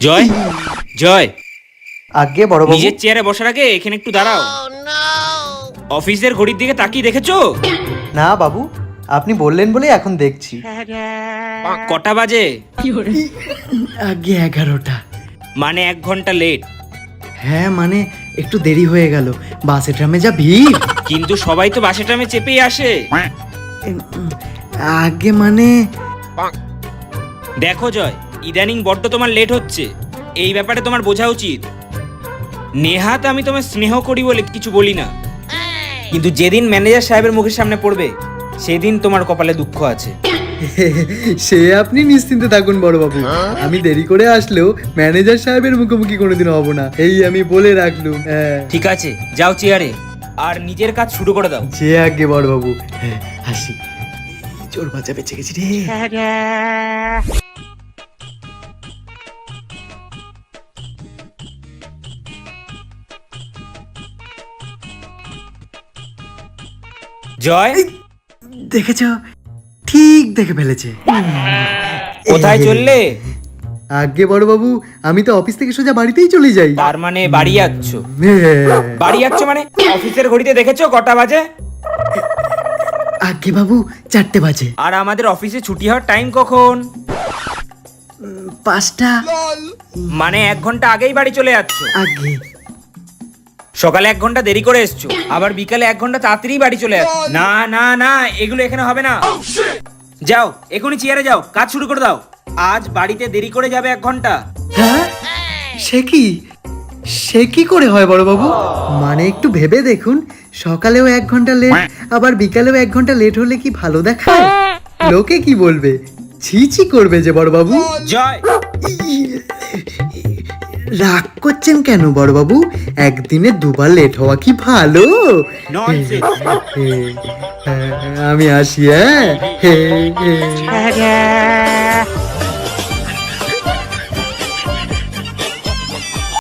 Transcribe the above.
জয় জয়। আগে বড় বাবু। নিজের চেয়ারে বসার আগে এখানে একটু দাঁড়াও। অফিসের ঘড়ির দিকে তাকিয়ে দেখেছ? না বাবু আপনি বললেন বলে এখন দেখছি। কটা বাজে? আগে এগারোটা। মানে এক ঘণ্টা লেট হ্যাঁ মানে একটু দেরি হয়ে গেল। বাসে ট্রামে যা ভিড়। কিন্তু সবাই তো বাসে টামে চেপেই আসে। আগে মানে দেখো জয়। ইদানিং বড্ড তোমার লেট হচ্ছে। এই ব্যাপারে তোমার বোঝা উচিত। নেহাত আমি তোমার স্নেহ করি বলে কিছু বলি না। কিন্তু যেদিন ম্যানেজার সাহেবের মুখের সামনে পড়বে সেদিন তোমার কপালে দুঃখ আছে। সে আপনি নিশ্চিন্তে থাকুন বড়বাবু আমি দেরি করে আসলেও ম্যানেজার সাহেবের মুখোমুখি কোনোদিন হব না। এই আমি বলে রাখলুম হ্যাঁ। ঠিক আছে যাও চেয়ারে আর নিজের কাজ শুরু করে দাও। যে আগে বড়বাবু হ্যাঁ হাসি চোর বাচ্চা বেঁচে গেছি রে। জয়? দেখেছ? ঠিক দেখে ফেলেছে। কোথায় চললে? আগে বড়বাবু আমি তো অফিস থেকে সোজা বাড়িতেই চলে যাই। তার মানে বাড়ি যাচ্ছ। বাড়ি যাচ্ছ মানে অফিসের ঘড়িতে দেখেছ কটা বাজে? আগে বাবু চারটে বাজে। আর আমাদের অফিসে ছুটি হওয়ার টাইম কখন? পাঁচটা। মানে এক ঘণ্টা আগেই বাড়ি চলে যাচ্ছ। আগে। সকালে এক ঘণ্টা দেরি করে এসছো আবার বিকালে এক ঘণ্টা তাড়াতাড়ি বাড়ি চলে যাচ্ছ না না না এগুলো এখানে হবে না। যাও এখনই চেয়ারে যাও কাজ শুরু করে দাও। আজ বাড়িতে দেরি করে যাবে এক ঘণ্টা। হ্যাঁ? সে কি? সে কি করে হয় বড়বাবু? মানে একটু ভেবে দেখুন সকালেও এক ঘণ্টা লেট আবার বিকালেও এক ঘণ্টা লেট হলে কি ভালো দেখায়? লোকে কি বলবে? ছি ছি করবে যে বড়বাবু। জয়। রাগ করছেন কেন বড়বাবু? একদিনে দুবার লেট হওয়া কি ভালো? হ্যাঁ, আমি আসি হ্যাঁ হে, হে।